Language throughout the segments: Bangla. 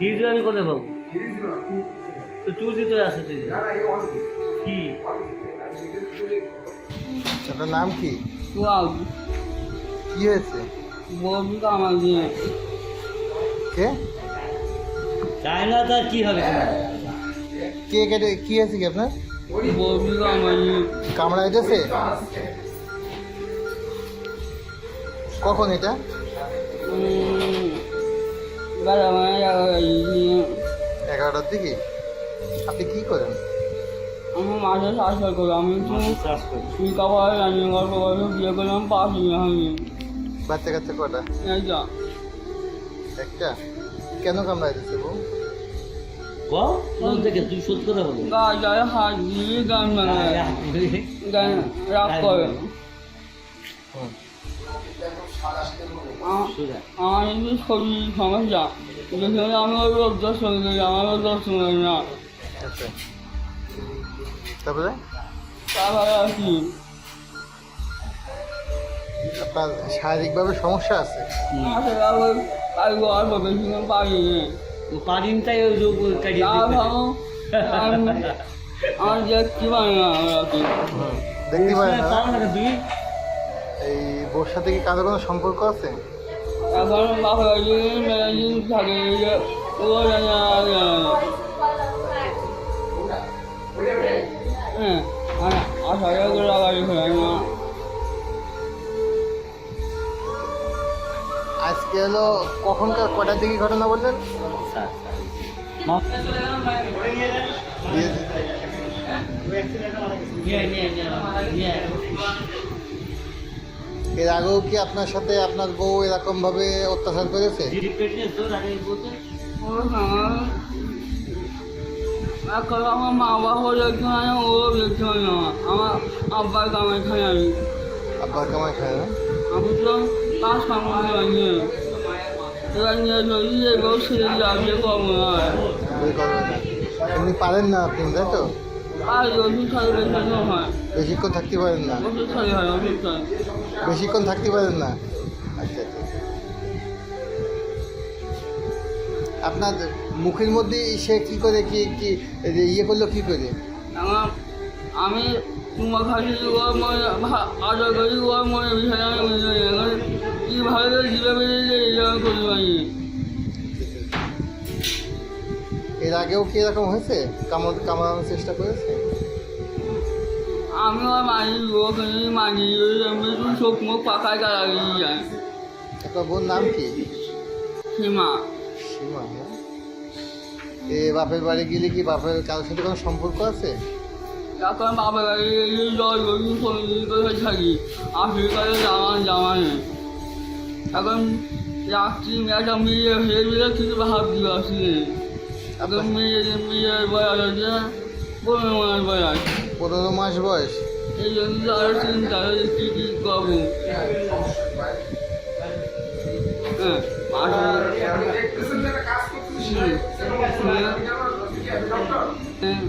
হিজু আমি কোথায় পাবো তো চুল দিতে আসে তুই কি? আপনার নাম কি? কি হয়েছে? তো আমার দিয়ে কে? চায় না তার কি হবে? কে কেটে কি হয়েছে কি আপনার? তো আমার কামড়া হইতেছে কখন এটা? এগারোটার দিকে? আপনি কি করেন? আমি মাঝে শ্বাস করি আমি তো চাষ করি। শিকা পড়ে রানিং গল্প করে বিয়ে করলাম পাঁচ আমি বাচ্চা কাচ্চা কটা? এইটা একটা? কেন কামড়াইতেছে বউ? বল কোন থেকে তুই সত্যি কথা বলো। গা হাত দিয়ে গান গান রাগ করে। হুম। আমার একটু শরীর সমস্যা। যেখানে আমি ওই অভ্যাস হয়ে গেছি আমার অভ্যাস শুনে না। আচ্ছা। তারপরে? তারপরে আর কি। আপনার শারীরিকভাবে সমস্যা আছে? পারিন তাই ওই যোগ আমার দেখতে পারি না দেখতে পারো এই বউর সাথে কি কারও কোনো সম্পর্ক আছে। হ্যাঁ আজকে হলো কখনকার কটার দিকে ঘটনা বললেন নিয়ে, নিয়ে। এর আগেও কি আপনার সাথে আপনার বউ এরকম ভাবে অত্যাচার করেছে? আমার মা বাবা দেখতে হয় না ও দেখতে হয় না। আমার আব্বার কামাই খাই আমি। আব্বার কামাই না? আমি তো কাজ কাম করে। নিয়ে এবার নিয়ে যদি এগুলো ছেড়ে যাবে কম না এমনি পারেন না আপনি তাই তো? আর ওষুধ খাই বেশি বেশিক্ষণ থাকতে পারেন না। ওষুধ খাই হয় ওষুধ খাই বেশিক্ষণ থাকতে পারেন না। আচ্ছা আচ্ছা আপনার মুখের মধ্যে সে কি করে কি কি ইয়ে করল কি করে? আমি তোমার মনে আশা করি মনে বিষয় আমি বুঝতে পারি কীভাবে জীবে বেরিয়ে এটা আমি করতে পারি এর আগেও কি এরকম হয়েছে? কামড় কামড়ানোর চেষ্টা করেছে? আমি আর মানি লোক মানি তুই চোখ মুখ পাকায় গালা গিয়ে যায় আপনার বোন নাম কি? সীমা। সীমা না? এ বাপের বাড়ি গেলে কি বাপের কারোর সাথে কোনো সম্পর্ক আছে? এখন বাবা গাড়ি জল গরু করে থাকি। আফ্রিকাতে জামা জামা নেই এখন রাত্রি একটা মেয়ে হয়ে গেলে কিছু ভাবতে পারছি। এখন মেয়ে মেয়ের বয়স পনেরো মাস বয়স। পনেরো মাস বয়স। আরও চিন্তা কী কী হ্যাঁ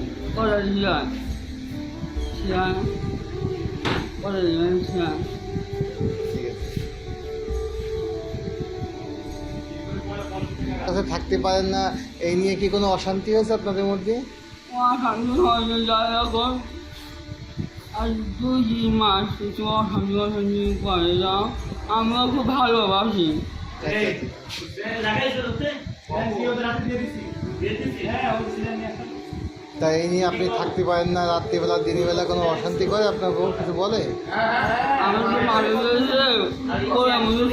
কাছে থাকতে পারেন না এই নিয়ে কি কোনো অশান্তি হয়েছে আপনাদের মধ্যে? আর দুই মাস অশান্তি অশান্তি করে যাও আমরা খুব ভালোবাসি? তাই নিয়ে আপনি থাকতে পারেন না, রাত্রিবেলা দিনের বেলা কোনো অশান্তি করে, আপনার বউ কিছু বলে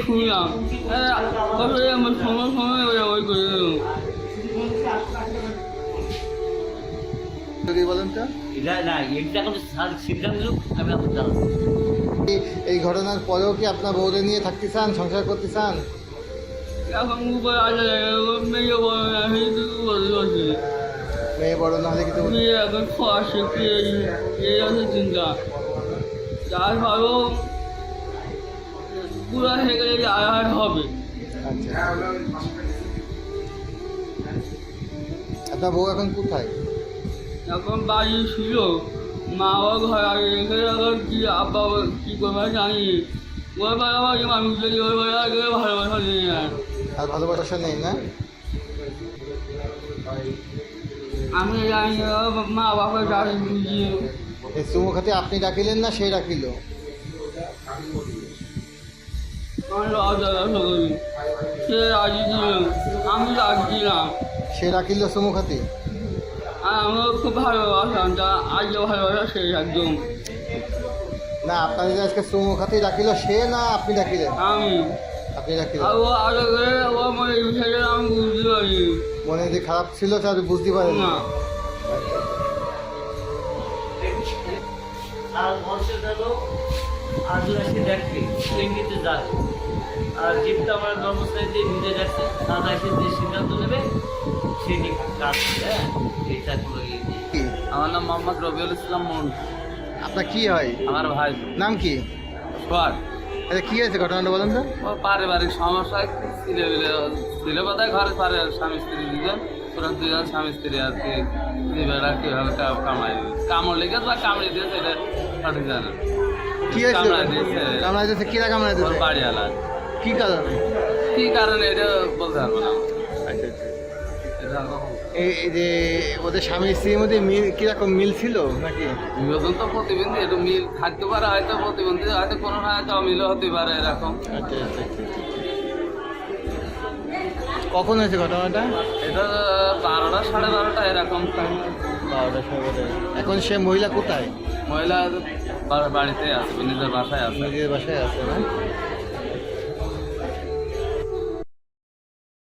শুনলাম সময় সময় ওই করে যদি বলেন তো? এটা না এটা এখন সিদ্ধান্ত নিল, আমি জানাব এই- এই ঘটনার পরেও কি আপনার বউরে নিয়ে থাকতে চান সংসার করতে চান? এখন মেয়ে বড় না হলে মেয়ে এখন খাওয়া এই আছে চিন্তা। যার ভালো পুরা হয়ে গেলে আর হবে। আচ্ছা। আপনার বউ এখন কোথায়? এখন বাড়ি ছিল। মা ও ঘর আগে রেখে এখন কি আব্বা কি করবে জানি। ওর বাবা মানুষ যদি ওর বাবা আগে ভালোবাসা নেই আর। আর ভালোবাসা নেই না? আমি জানি মা বাবা জানি বুঝিয়ে। এই খাতে আপনি ডাকিলেন না সে ডাকিল। সে রাজি ছিল আমি রাজি সে ডাকিল চুমু খাতে? আর আমিও খুব ভালোবাসতাম তা আজও ভালোবাসা সেই একদম না আপনাদের যে আজকে চুমু খাতে ডাকিল সে না আপনি ডাকিলেন? আমি। আপনি ডাকিলেন? আর ও আগে করে ও আমার এই বিষয়টা আমি বুঝতে পারি মনে যে খারাপ ছিল তা আপনি বুঝতে পারেন। না। আর মানুষের গেল আদিবাসী দেখবে এমনিতে যাক আর জীবটা আমার কর্মচারীতে নিজে যাচ্ছে তারা এসে যে সিদ্ধান্ত নেবে হ্যাঁ? আমার নাম মোহাম্মদ রবিউল ইসলাম মন আপনার কি হয়? আমার ভাই। নাম কি? বল আচ্ছা কি হয়েছে ঘটনাটা বলেন তো? ও পারিবারিক সমস্যা ছেলে ছেলে কোথায় ঘরে পারে স্বামী স্ত্রী দুজন ওরা দুজন স্বামী স্ত্রী আর কি। জীবেরা কীভাবে কা- কামাই কামড় লেগে বা কামড়ে দিয়েছে এটা সঠিক জানে কি হয়েছে? কামড়ায় দিয়েছে। কামড়াই দিয়েছে কিরা কামড়াই দিয়েছে? বাড়িওয়ালা কি কারণে? কি কারণে এটা বলতে পারব না। এই যে ওদের স্বামী স্ত্রীর মধ্যে মিল কীরকম মিল ছিল নাকি? বিনোদন তো প্রতিবন্ধী একটু মিল থাকতে পারে হয়তো প্রতিবন্ধী হয়তো কোনো না হয়তো অমিলও হতে পারে এরকম। আচ্ছা আচ্ছা আচ্ছা। কখন হয়েছে ঘটনাটা? এটা বারোটা সাড়ে বারোটা এরকম। বারোটা সাড়ে এখন সে মহিলা কোথায়? মহিলা বাড়িতে আছে নিজের বাসায় আছে। নিজের বাসায় আছে না?